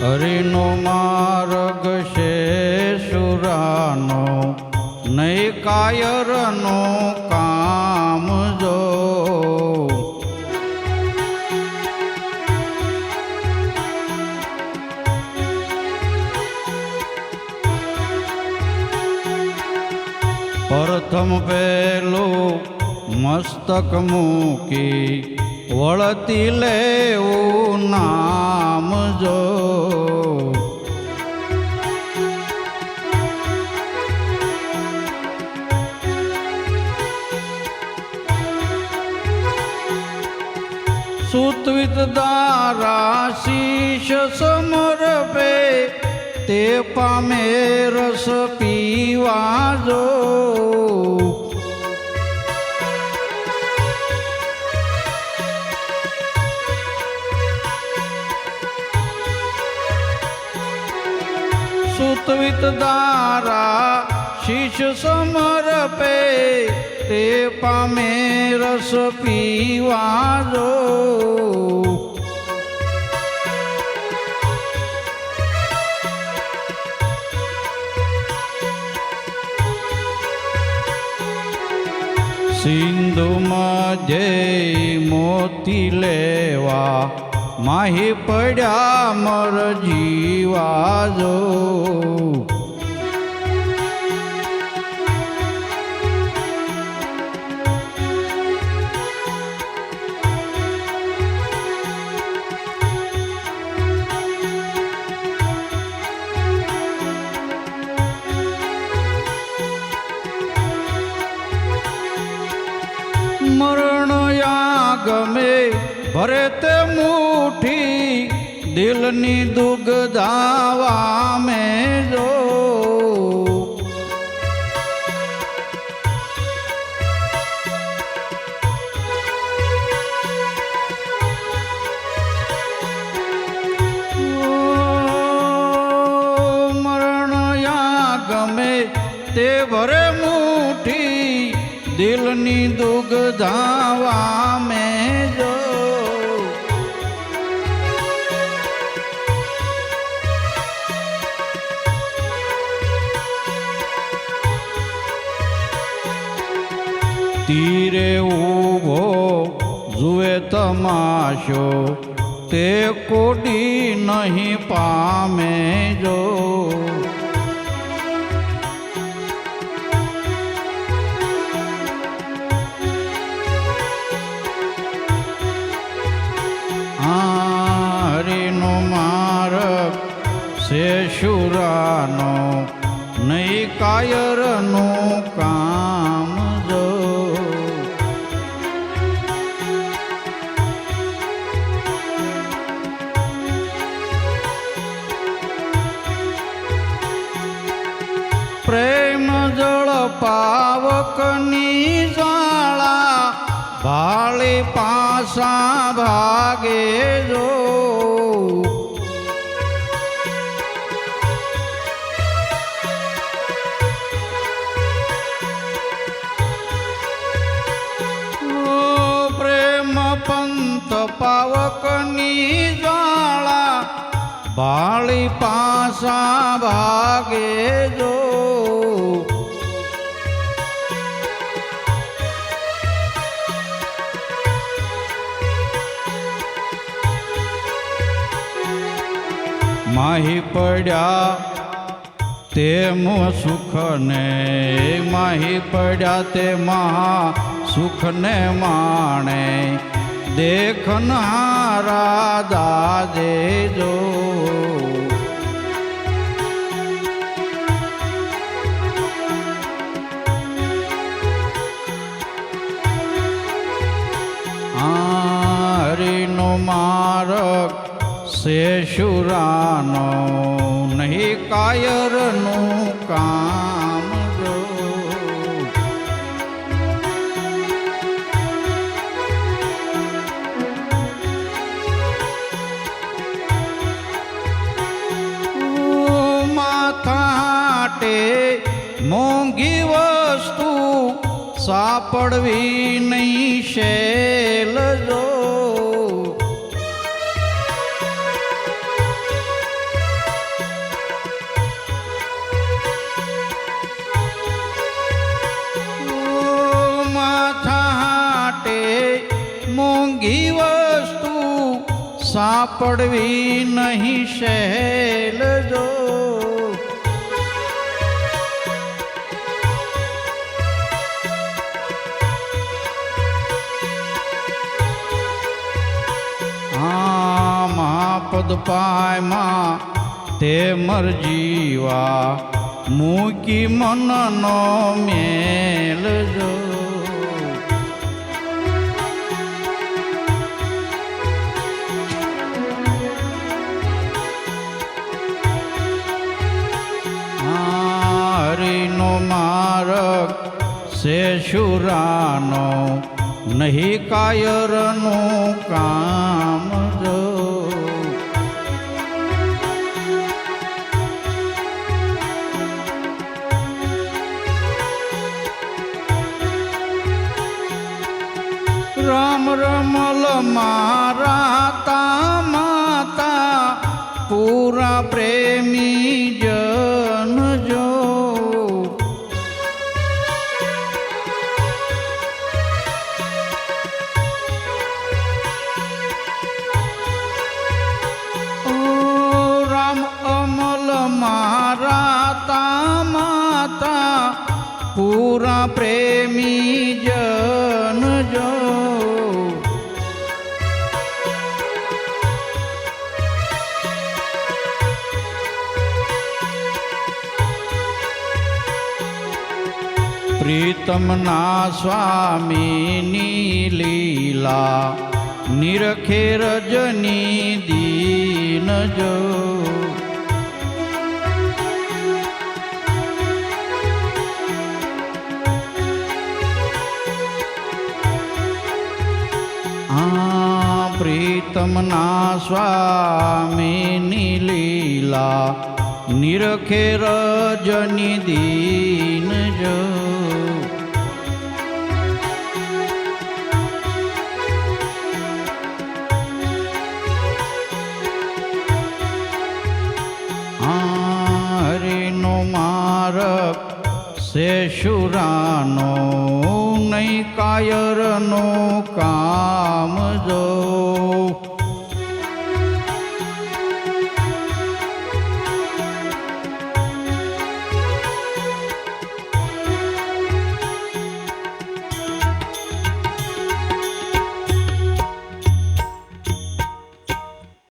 હરિનો માર્ગ છે સુરાનો નહીં કાયરનો કામ જો. પ્રથમ પેલું મસ્તક મૂકી વળતી લેવું નામ જો. સુતવિત દારા શીશ સમરપે તે પામે રસ પીવા જો. સુતવિત દારા શીશ સમર્પે તે પામે રસ પીવાજો. સિંધુમાં જય મોતી લેવા માહી પડ્યા મર જીવાજો. મરણ ગમે ભરે તે મુઠ્ઠી દિલની દુગધાવા મેં જો તે ભરે મુઠી દિલની ધાવા મેં તીરે ઊભો જુએ તમાશો તે કોડી નહીં પામે જો પાવકની જાળા ભાળે પાસા ભાગે જો. પાવકની જાળા ભાળી પાસા ભાગે જો. માહી પડ્યા, તેમ સુખને માહી પડ્યા, તે મહા સુખને માણે. દેખનારા દાદે જો. આ હરિનો માર્ગ શુરાનો નહીં કાયરનું કામ માથાટે મોંઘી વસ્તુ સાપડવી નહીં શેલ પડવી નહીં સહેલ જો. પદ પાયમાં તે મરજીવા મૂકી મનનો મેલ જો. શેષુરાનો નહીં કાયરનું કામ જો. રામ રમલ મારા માતા પૂરા પ્રેમી જન પૂરા પ્રેમી જન જો. પ્રીતમના સ્વામીની લીલા નિરખે રજની દીન જો. પ્રીતમના સ્વામીની લીલા નિરખે રજની દીન જો. હરિનો મારક શેષુરાનો નહીં કાયરનો કામ જો